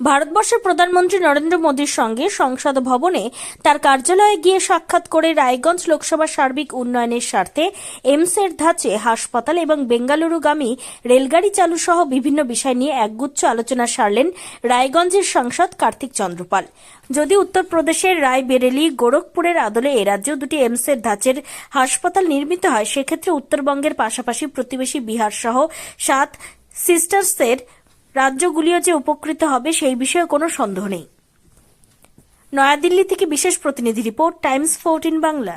ভারতবর্ষের প্রধানমন্ত্রী নরেন্দ্র মোদীর সঙ্গে সংসদ ভবনে তার কার্যালয়ে গিয়ে সাক্ষাৎ করে রায়গঞ্জ লোকসভা সার্বিক উন্নয়নের স্বার্থে এমসের ধাঁচে হাসপাতাল এবং বেঙ্গালুরুগামী রেলগাড়ি চালু সহ বিভিন্ন বিষয় নিয়ে একগুচ্ছ আলোচনা সারলেন রায়গঞ্জের সাংসদ কার্তিক চন্দ্রপাল। যদি উত্তরপ্রদেশের রায়বেরেলি, গোরখপুরের আদলে এ রাজ্যেও দুটি এমসের ধাঁচের হাসপাতাল নির্মিত হয়। সেক্ষেত্রে উত্তরবঙ্গের পাশাপাশি প্রতিবেশী বিহার সহ সাত সিস্টার্সের রাজ্যগুলিও যে উপকৃত হবে সেই বিষয়ে কোনো সন্দেহ নেই। নয়াদিল্লি থেকে বিশেষ প্রতিনিধি report, Times, fourteen Bangla.